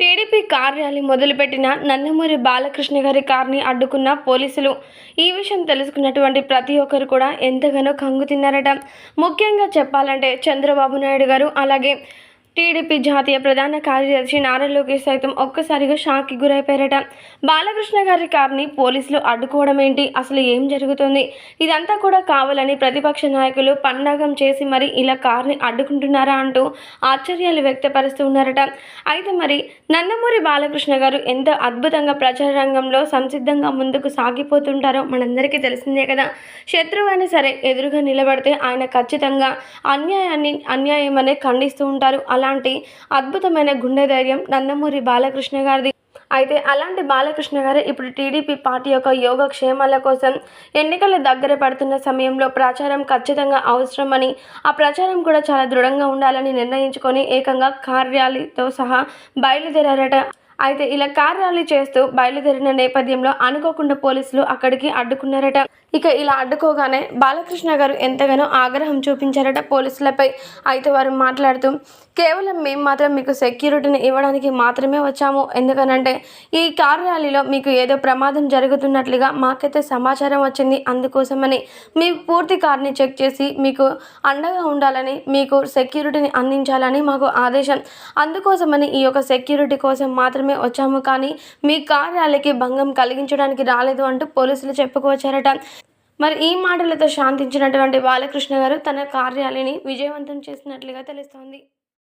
TDP car rally మొదలుపెట్టిన నందమూరి బాలకృష్ణ గారి కార్ని అడ్డుకున్న పోలీసులు ఈ విషయం తెలుసుకున్నటువంటి ప్రతి ఒక్కరు కూడా ఎంతగానో కంగు తిన్నారట. ముఖ్యంగా చెప్పాలంటే చంద్రబాబు నాయుడు గారు అలాగే టీడీపీ జాతీయ ప్రధాన కార్యదర్శి నారా లోకేష్ సైతం ఒక్కసారిగా షాక్కి గురైపోయారట బాలకృష్ణ గారి కార్ని పోలీసులు అడ్డుకోవడం ఏంటి? అసలు ఏం జరుగుతుంది? ఇదంతా కూడా కావాలని ప్రతిపక్ష నాయకులు పన్నాగం చేసి మరి ఇలా కార్ని అడ్డుకుంటున్నారా అంటూ ఆశ్చర్యాలు వ్యక్తపరుస్తూ ఉన్నారట. అయితే మరి నందమూరి బాలకృష్ణ గారు ఎంత అద్భుతంగా ప్రచార రంగంలో సంసిద్ధంగా ముందుకు సాగిపోతుంటారో మనందరికీ తెలిసిందే కదా. శత్రువు సరే ఎదురుగా నిలబడితే ఆయన ఖచ్చితంగా అన్యాయాన్ని అన్యాయం అనే ఖండిస్తూ ఉంటారు. అలా అలాంటి అద్భుతమైన గుండె ధైర్యం నందమూరి బాలకృష్ణ గారిది. అయితే అలాంటి బాలకృష్ణ గారు ఇప్పుడు టీడీపీ పార్టీ యొక్క యోగక్షేమాల కోసం ఎన్నికలు దగ్గర పడుతున్న సమయంలో ప్రచారం ఖచ్చితంగా అవసరమని ఆ ప్రచారం కూడా చాలా దృఢంగా ఉండాలని నిర్ణయించుకొని ఏకంగా కార్యాలతో సహా బయలుదేరారట. అయితే ఇలా కార్ ర్యాలీ చేస్తూ బయలుదేరిన నేపథ్యంలో అనుకోకుండా పోలీసులు అక్కడికి అడ్డుకున్నారట. ఇక ఇలా అడ్డుకోగానే బాలకృష్ణ గారు ఎంతగానో ఆగ్రహం చూపించారట పోలీసులపై. అయితే వారు మాట్లాడుతూ కేవలం మేము మాత్రం మీకు సెక్యూరిటీని ఇవ్వడానికి మాత్రమే వచ్చాము. ఎందుకనంటే ఈ కార్ ర్యాలీలో మీకు ఏదో ప్రమాదం జరుగుతున్నట్లుగా మాకైతే సమాచారం వచ్చింది. అందుకోసమని మీ పూర్తి కార్ని చెక్ చేసి మీకు అండగా ఉండాలని మీకు సెక్యూరిటీని అందించాలని మాకు ఆదేశం. అందుకోసమని ఈ యొక్క సెక్యూరిటీ కోసం మాత్రమే వచ్చాము కానీ మీ కార్ ర్యాలీకి భంగం కలిగించడానికి రాలేదు అంటూ పోలీసులు చెప్పుకొచ్చారట మరి ఈ మాటలతో శాంతించినటువంటి బాలకృష్ణ గారు తన కార్యాలని విజయవంతం చేసినట్లుగా తెలుస్తోంది.